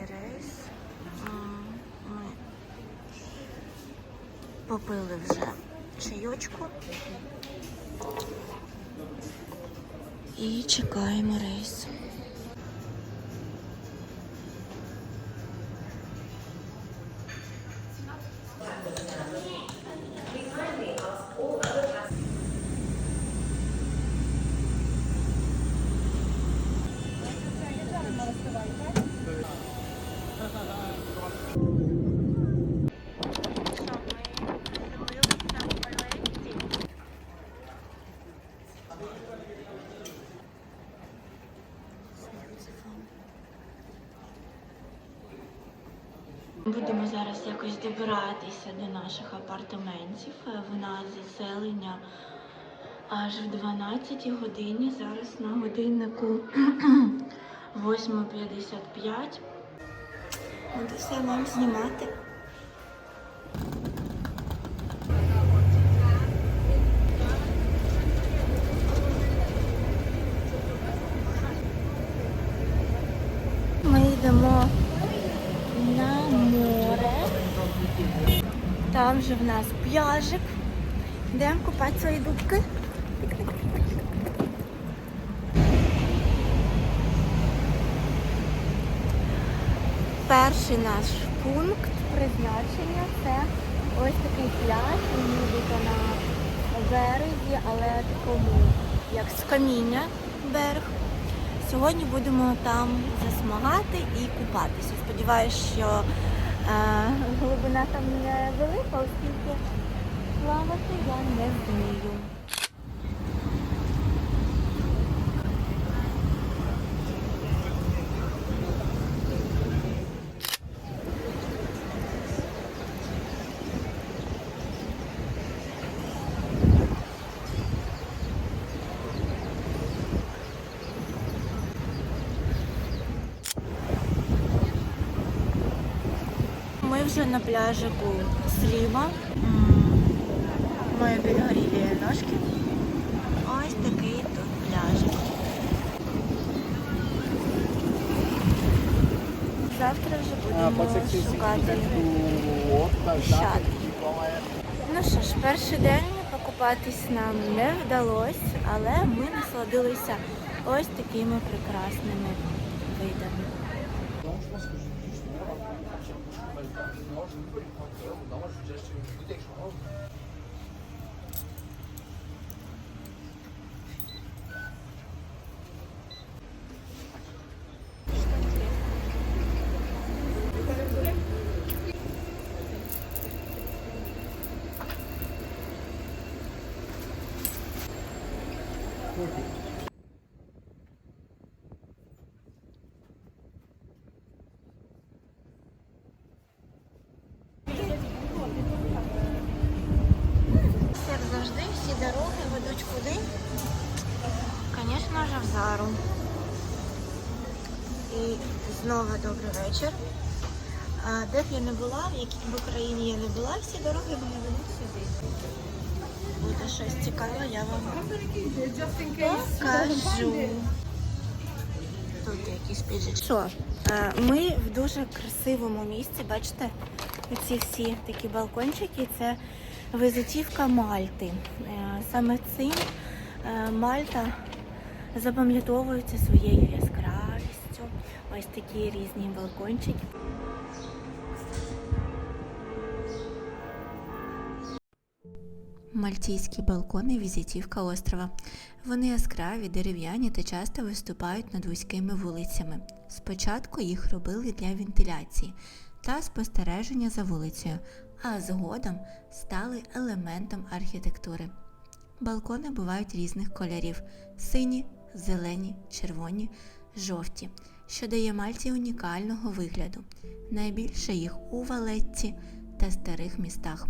рейс, ми попили вже чайочку і чекаємо рейс. Будемо зараз якось добиратися до наших апартаментів. Е, В нас заселення аж в 12 годині. Зараз на годиннику 8.55. Буду все вам знімати. Ми йдемо на море. Там же в нас пляжик. Йдемо купати свої дубки. Перший наш пункт призначення це ось такий пляж, він нібито на березі, але такому як з каміння берег. Сьогодні будемо там засмагати і купатися. Сподіваюсь, що глибина там не велика, оскільки плавати я не вмію. Ми на пляжику Сліва. Мої підгорілі ножки. Ось такий тут пляжик. Завтра вже будемо шукати. é. Ну що ж, перший день покупатись нам не вдалося, але ми насладилися ось такими прекрасними видами. 너무 너무 주제 지금 굉장히 좋아. Дороги ведуть куди? Звісно ж, в Зару. І знову добрий вечір. Де б я не була, в якій б Україні я не була, всі дороги мене ведуть сюди. Буде щось цікаве, я вам покажу. Тут якісь піджачки. Що, ми в дуже красивому місці, бачите, оці всі такі балкончики, це визитівка Мальти. Е, Саме цим е, Мальта запам'ятовується своєю яскравістю. Ось такі різні балкончики. Мальтійські балкони візитівка острова. Вони яскраві, дерев'яні та часто виступають над вузькими вулицями. Спочатку їх робили для вентиляції та спостереження за вулицею, а згодом стали елементом архітектури. Балкони бувають різних кольорів: сині, зелені, червоні, жовті, що дає Мальті унікального вигляду. Найбільше їх у Валетті та старих містах.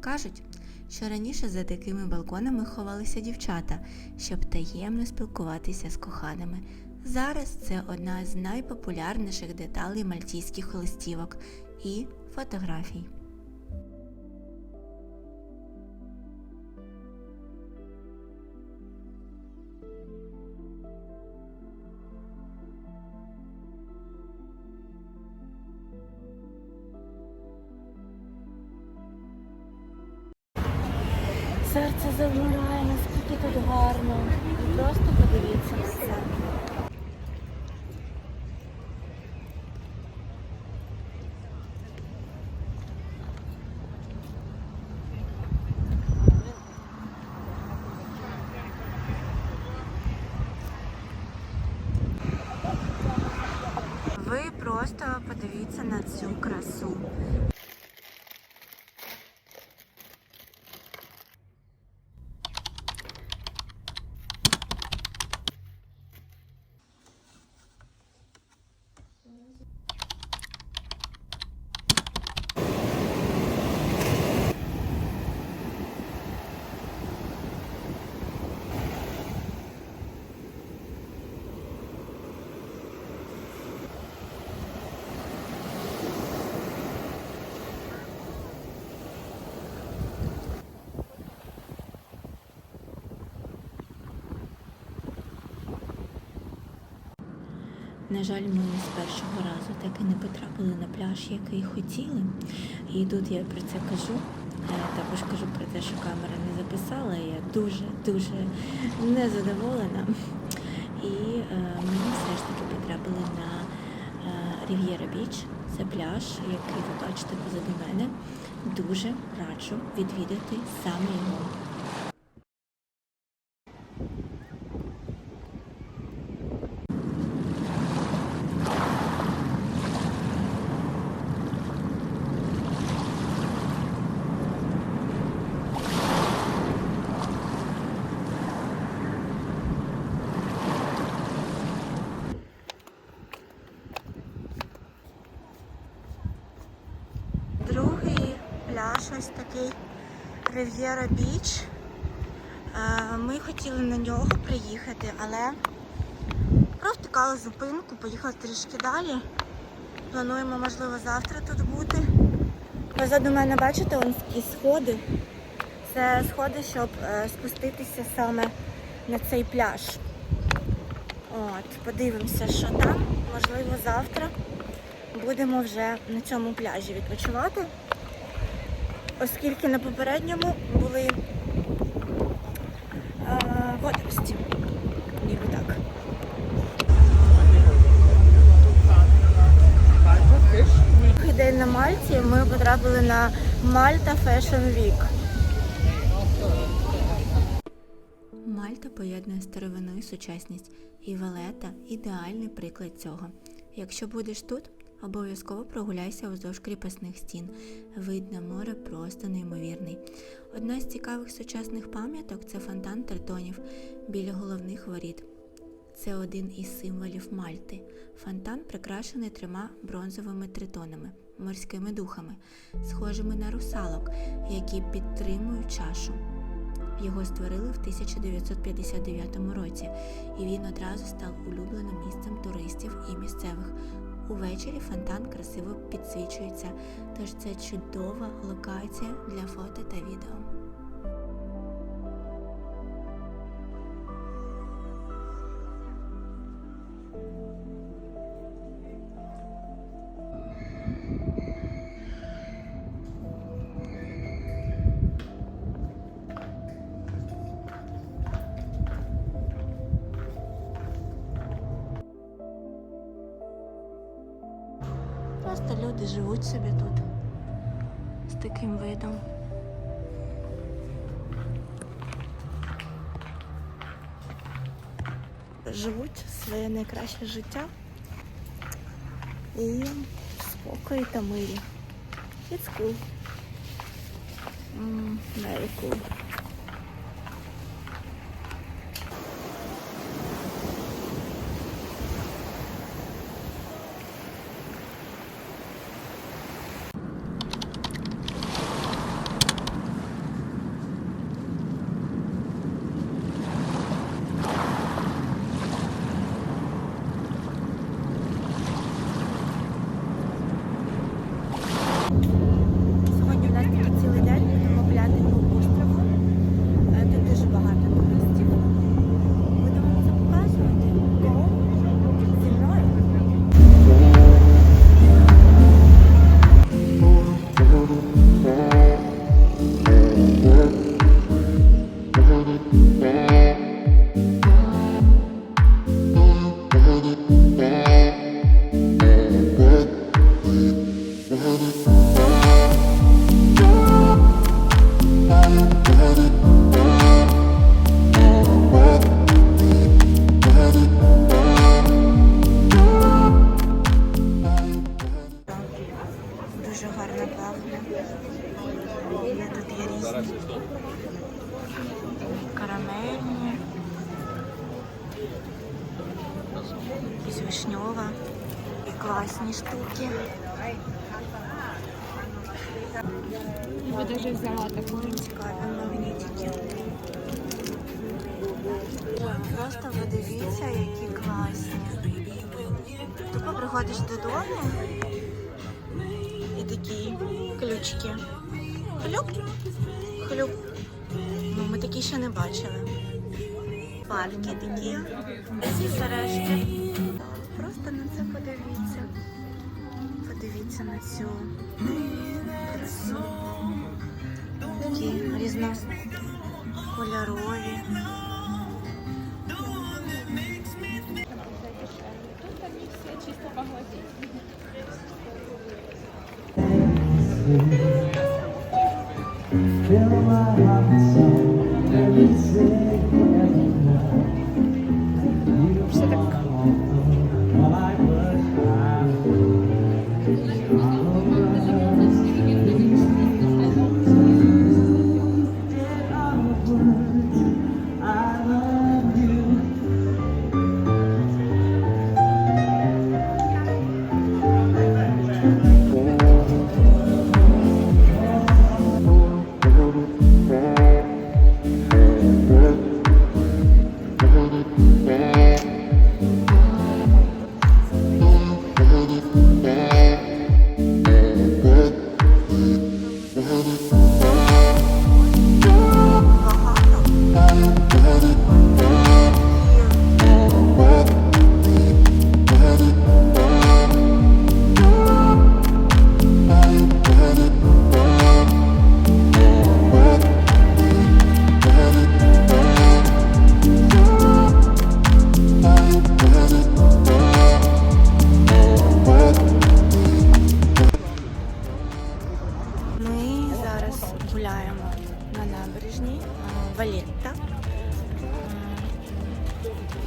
Кажуть, що раніше за такими балконами ховалися дівчата, щоб таємно спілкуватися з коханими. Зараз це одна з найпопулярніших деталей мальтійських листівок і фотографій. Гарно. Просто подивіться на це. Ви просто подивіться на цю красу. На жаль, ми з першого разу так і не потрапили на пляж, який хотіли. І тут я про це кажу. Е, Також кажу про те, що камера не записала. Я дуже-дуже незадоволена. І е, ми все ж таки потрапили на Рів'єра Біч. Це пляж, який ви бачите позаду мене. Дуже раджу відвідати саме його. Другий пляж ось такий Рив'єра Біч. Е, Ми хотіли на нього приїхати, але провтикали зупинку, поїхали трішки далі. Плануємо, можливо, завтра тут бути. Позаду мене, бачите, вон такі сходи. Це сходи, щоб е, спуститися саме на цей пляж. От, подивимося, що там. Можливо, завтра будемо вже на цьому пляжі відпочивати, оскільки на попередньому були е, водорості. Ніби так. День на Мальті ми потрапили на Мальта Fashion Week. Мальта поєднує старовину і сучасність, і Валета ідеальний приклад цього. Якщо будеш тут, обов'язково прогуляйся уздовж кріпосних стін. Вид на море просто неймовірний. Одна з цікавих сучасних пам'яток це фонтан Тертонів біля головних воріт. Це один із символів Мальти. Фонтан прикрашений трьома бронзовими тритонами, морськими духами, схожими на русалок, які підтримують чашу. Його створили в 1959 році, і він одразу став улюбленим місцем туристів і місцевих. Увечері фонтан красиво підсвічується, тож це чудова локація для фото та відео. Просто люди живуть собі тут з таким видом. Живуть своє найкраще життя і в спокої та мирі. It's cool. Mm, very cool. Приходиш додому і такі ключики. Хлюп, хлюп. Ну, ми такі ще не бачили. Парки такі, сережки. Просто на це подивіться. Подивіться на цю красу. Такі різнокольорові. My heart with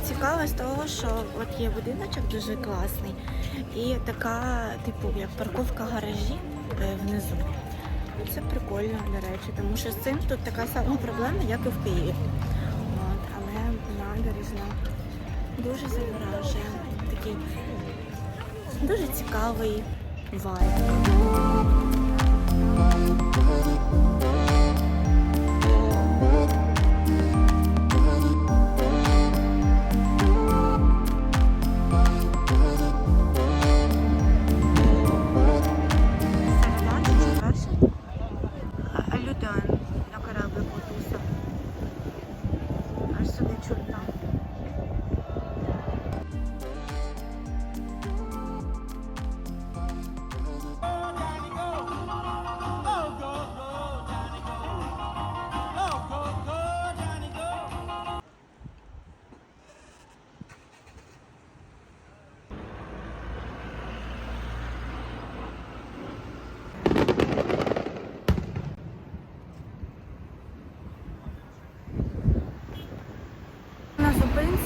Цікаво з того, що от є будиночок дуже класний і така, типу, як парковка гаражі е, внизу. Це прикольно, до речі, тому що з цим тут така сама проблема, як і в Києві. От, але набережна дуже заворажує. Такий дуже цікавий вайб.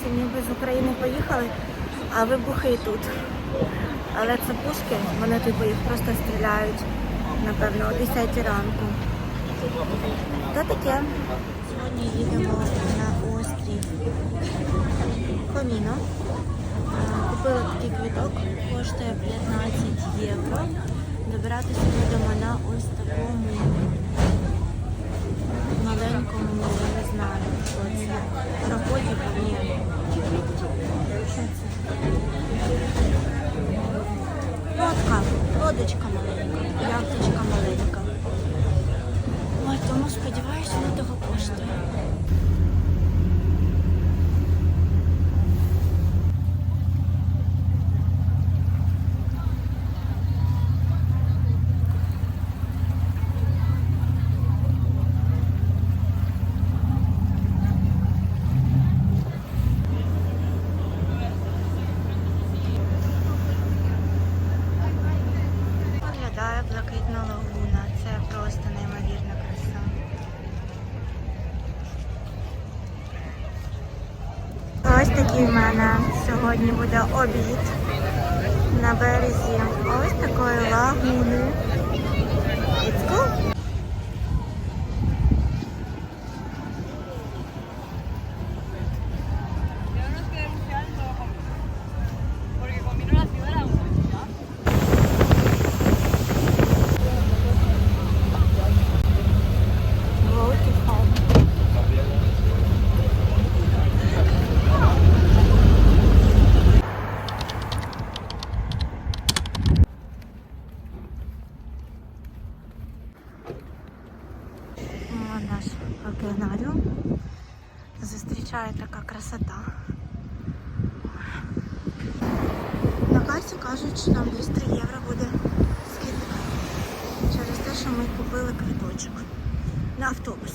На ніби з України поїхали, а вибухи і тут. Але це пушки, вони типу їх просто стріляють, напевно, о 10 ранку. То таке. Сьогодні їдемо на острів Коміно. А, Купили такий квіток, коштує 15 євро. Добиратися будемо на ось такому маленькому, я не знаю, що це. Пароході, ні. Лодка, лодочка маленька, яхточка маленька. Ой, тому сподіваюся, вона того коштує. Виглядає блакитна лагуна. Це просто неймовірна краса. Ось такий в мене сьогодні буде обід на березі ось такої лагуни. It's cool. Океанаріум. Зустрічає така красота. На касі кажуть, що нам десь 3 євро буде скидка через те, що ми купили квиточок на автобус.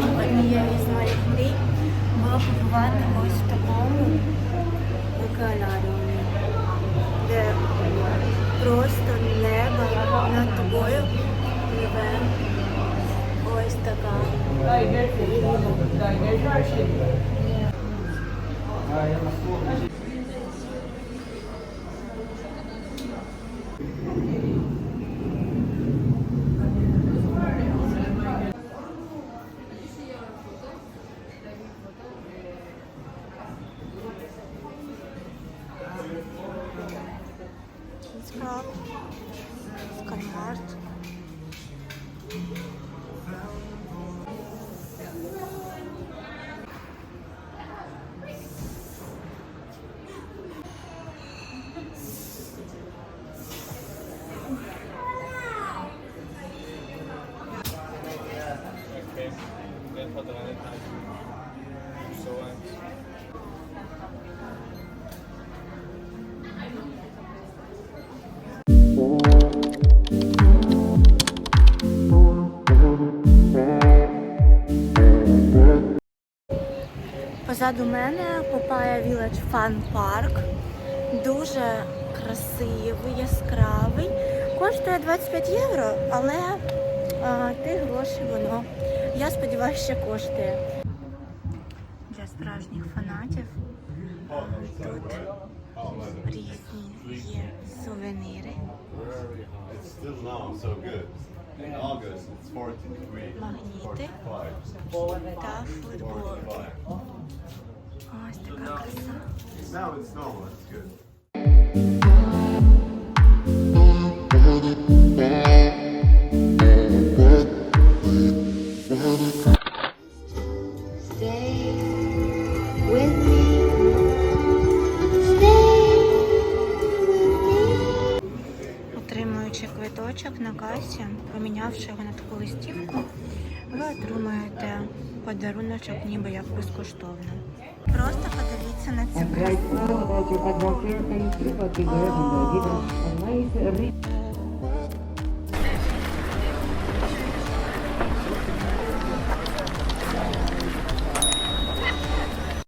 Давно однією з моїх мрій було побувати ось в такому океанаріумі, де просто небо над тобою пливе. Ось така. Скраб, скальмарт. Позаду мене Попая Village Fun Park. Дуже красивий, яскравий. Коштує 25 євро, але а, ті гроші воно, я сподіваюся, ще коштує. Для справжніх фанатів тут різні є сувеніри, It's still now so good. In August, it's 40 degrees. магніти та футболки. 45. Ось така краса. Квиточок на касі, помінявши його на таку листівку, ви отримаєте подаруночок ніби як безкоштовно. Просто подивіться на цю